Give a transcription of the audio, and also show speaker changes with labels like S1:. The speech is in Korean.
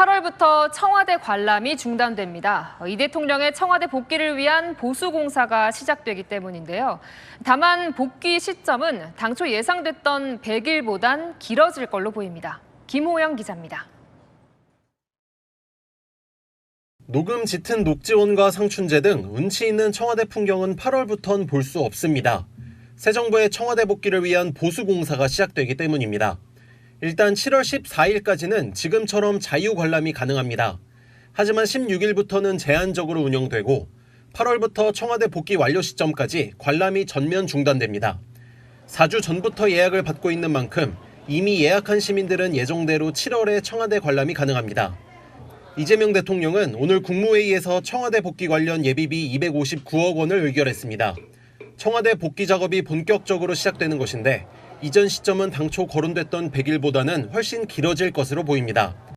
S1: 8월부터 청와대 관람이 중단됩니다. 이 대통령의 청와대 복귀를 위한 보수 공사가 시작되기 때문인데요. 다만 복귀 시점은 당초 예상됐던 100일보단 길어질 걸로 보입니다. 김호영 기자입니다.
S2: 녹음 짙은 녹지원과 상춘제 등 운치 있는 청와대 풍경은 8월부턴 볼수 없습니다. 새 정부의 청와대 복귀를 위한 보수 공사가 시작되기 때문입니다. 일단 7월 14일까지는 지금처럼 자유 관람이 가능합니다. 하지만 16일부터는 제한적으로 운영되고 8월부터 청와대 복귀 완료 시점까지 관람이 전면 중단됩니다. 4주 전부터 예약을 받고 있는 만큼 이미 예약한 시민들은 예정대로 7월에 청와대 관람이 가능합니다. 이재명 대통령은 오늘 국무회의에서 청와대 복귀 관련 예비비 259억 원을 의결했습니다. 청와대 복귀 작업이 본격적으로 시작되는 것인데 이전 시점은 당초 거론됐던 100일보다는 훨씬 길어질 것으로 보입니다.